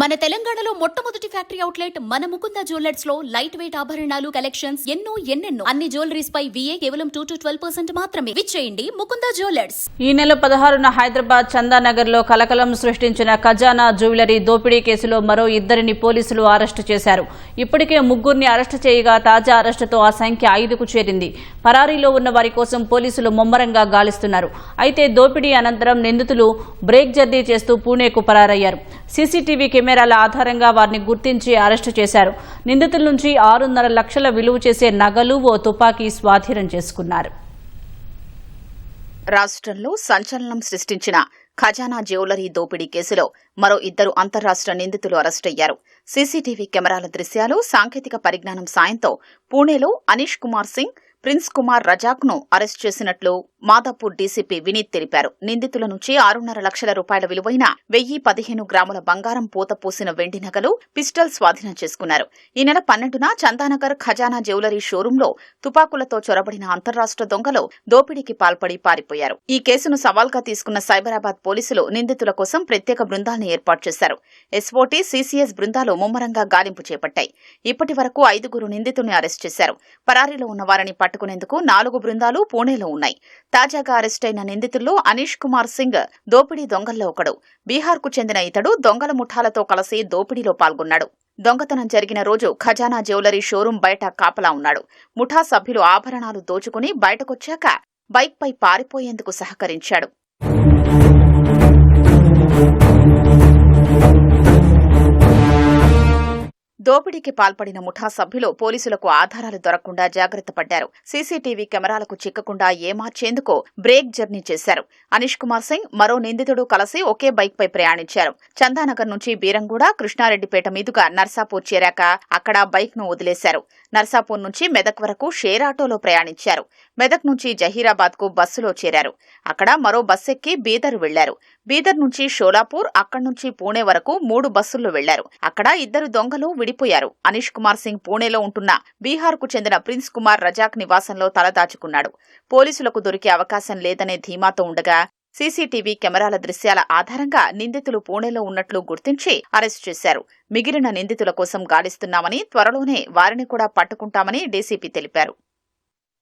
మన తెలంగాణలో మొట్టమొదటి ఫ్యాక్టరీ అవుట్లెట్ మన ముకుంద జ్యువెలర్స్లో లైట్ వెయిట్ ఆభరణాలు కలెక్షన్స్ ఎన్నో ఎన్నెన్నో. అన్ని జ్యువెలరీస్ పై విఏ కేవలం టూ టు ట్వెల్వ్ పర్సెంట్ మాత్రమే. విచ్చేయండి ముకుంద జ్యువెలర్స్. ఈ నెల పదహారున హైదరాబాద్ చందానగర్లో కలకలం సృష్టించిన ఖజానా జ్యువెలరీ దోపిడీ కేసులో మరో ఇద్దరిని పోలీసులు అరెస్టు చేశారు. ఇప్పటికే ముగ్గురిని అరెస్టు చేయగా తాజా అరెస్టుతో ఆ సంఖ్య ఐదుకు చేరింది. పరారీలో ఉన్న వారి కోసం పోలీసులు ముమ్మరంగా గాలిస్తున్నారు. అయితే దోపిడీ అనంతరం నిందితులు బ్రేక్ జర్నీ చేస్తూ పూణేకు పరారయ్యారు. సీసీటీవీ కెమెరాల ఆధారంగా వారిని గుర్తించి అరెస్టు చేశారు. నిందితుల నుంచి ఆరున్నర లక్షల విలువ చేసే నగలు ఓ తుపాకీ స్వాధీనం చేసుకున్నారు. రాష్ట్రంలో సంచలనం సృష్టించిన ఖజానా జ్యువెలరీ దోపిడీ కేసులో మరో ఇద్దరు అంతర్రాష్ట్ర నిందితులు అరెస్టయ్యారు. సీసీటీవీ కెమెరాల దృశ్యాలు సాంకేతిక పరిజ్ఞానం సాయంతో పూణేలో అనీష్ కుమార్ సింగ్ ప్రిన్స్ కుమార్ రజాక్ను అరెస్ట్ చేసినట్లు మాదాపూర్ డీసీపీ వినీత్ తెలిపారు. నిందితుల నుంచి ఆరున్నర లక్షల రూపాయల విలువైన వెయ్యి పదిహేను గ్రాముల బంగారం పూత పూసిన వెండి నగలు పిస్టల్ స్వాధీనం చేసుకున్నారు. ఈ నెల పన్నెండున చందానగర్ ఖజానా జ్యువెలరీ షోరూంలో తుపాకులతో చొరబడిన అంతర్రాష్ట్ర దొంగలు దోపిడీకి పాల్పడి పారిపోయారు. ఈ కేసును సవాల్గా తీసుకున్న సైబరాబాద్ పోలీసులు నిందితుల కోసం ప్రత్యేక బృందాలను ఏర్పాటు చేశారు. ఎస్ఓటీ సీసీఎస్ బృందాలు ముమ్మరంగా గాలింపు చేపట్టాయి. ఇప్పటి వరకు ఐదుగురు నిందితుల్ని అరెస్ట్ చేశారు. పరారీలో ఉన్న వారిని పట్టుకునేందుకు నాలుగు బృందాలు పూణేలో ఉన్నాయి. తాజాగా అరెస్టైన నిందితుల్లో అనీష్ కుమార్ సింగ్ దోపిడీ దొంగల్లో ఒకడు. బీహార్కు చెందిన ఇతడు దొంగల ముఠాలతో కలిసి దోపిడీలో పాల్గొన్నాడు. దొంగతనం జరిగిన రోజు ఖజానా జ్యువెలరీ షోరూం బయట కాపలా ఉన్నాడు. ముఠా సభ్యులు ఆభరణాలు దోచుకుని బయటకొచ్చాక బైక్పై పారిపోయేందుకు సహకరించాడు. దోపిడీకి పాల్పడిన ముఠా సభ్యులు పోలీసులకు ఆధారాలు దొరకకుండా జాగ్రత్త పడ్డారు. సీసీటీవీ కెమెరాలకు చిక్కకుండా ఏమార్చేందుకు బ్రేక్ జర్నీ చేశారు. అనిష్ కుమార్ సింగ్ మరో నిందితుడు కలిసి ఒకే బైక్ పై ప్రయాణించారు. చందానగర్ నుంచి బీరంగూడ కృష్ణారెడ్డిపేట మీదుగా నర్సాపూర్ చేరాక అక్కడ బైక్ను వదిలేశారు. నర్సాపూర్ నుంచి మెదక్ వరకు షేర్ ఆటోలో ప్రయాణించారు. మెదక్ నుంచి జహీరాబాద్కు బస్సులో చేరారు. అక్కడ మరో బస్సు ఎక్కి బీదర్ వెళ్ళారు. బీదర్ నుంచి షోలాపూర్ అక్కడి నుంచి పూణే వరకు మూడు బస్సుల్లో వెళ్ళారు. అక్కడ ఇద్దరు దొంగలు విడిపోయారు అనీష్ కుమార్ సింగ్ పూణేలో ఉంటున్న బీహార్కు చెందిన ప్రిన్స్ కుమార్ రజాక్ నివాసంలో తలదాచుకున్నాడు పోలీసులకు దొరికే అవకాశం లేదనే ధీమాతో ఉండగా సీసీటీవీ కెమెరాల దృశ్యాల ఆధారంగా నిందితులు పూణేలో ఉన్నట్లు గుర్తించి అరెస్ట్ చేశారు. మిగిలిన నిందితుల కోసం గాలిస్తున్నామని త్వరలోనే వారిని కూడా పట్టుకుంటామని డీసీపీ తెలిపారు.